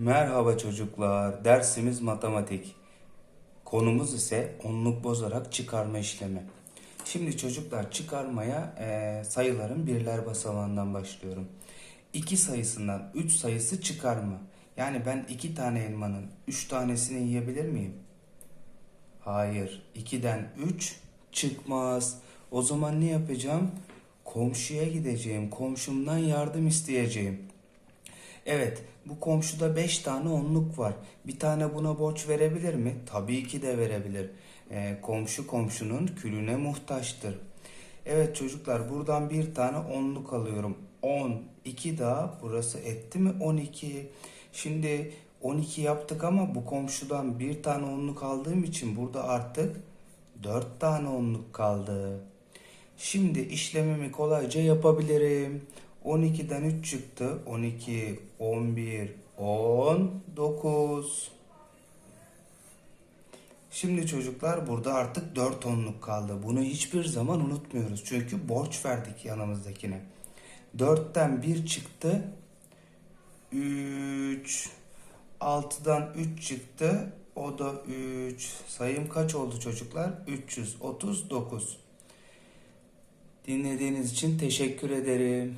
Merhaba çocuklar. Dersimiz matematik. Konumuz ise onluk bozarak çıkarma işlemi. Şimdi çocuklar çıkarmaya eee, sayıların birler basamağından başlıyorum. 2 sayısından 3 sayısı çıkarma. Yani ben 2 tane elmanın 3 tanesini yiyebilir miyim? Hayır. 2'den 3 çıkmaz. O zaman ne yapacağım? Komşuya gideceğim. Komşumdan yardım isteyeceğim. Evet, bu komşuda 5 tane onluk var. Bir tane buna borç verebilir mi? Tabii ki de verebilir. Ee, komşu komşunun külüne muhtaçtır. Evet çocuklar buradan bir tane onluk alıyorum. 10, 2 daha burası etti mi 12. Şimdi 12 yaptık ama bu komşudan bir tane onluk aldığım için burada artık 4 tane onluk kaldı. Şimdi işlemimi kolayca yapabilirim. 12'den 3 çıktı. 12, 11, 19. Şimdi çocuklar burada artık 4 onluk kaldı. Bunu hiçbir zaman unutmuyoruz. Çünkü borç verdik yanımızdakine. 4'ten 1 çıktı. 3. 6'dan 3 çıktı. O da 3. Sayım kaç oldu çocuklar? 339. Dinlediğiniz için teşekkür ederim.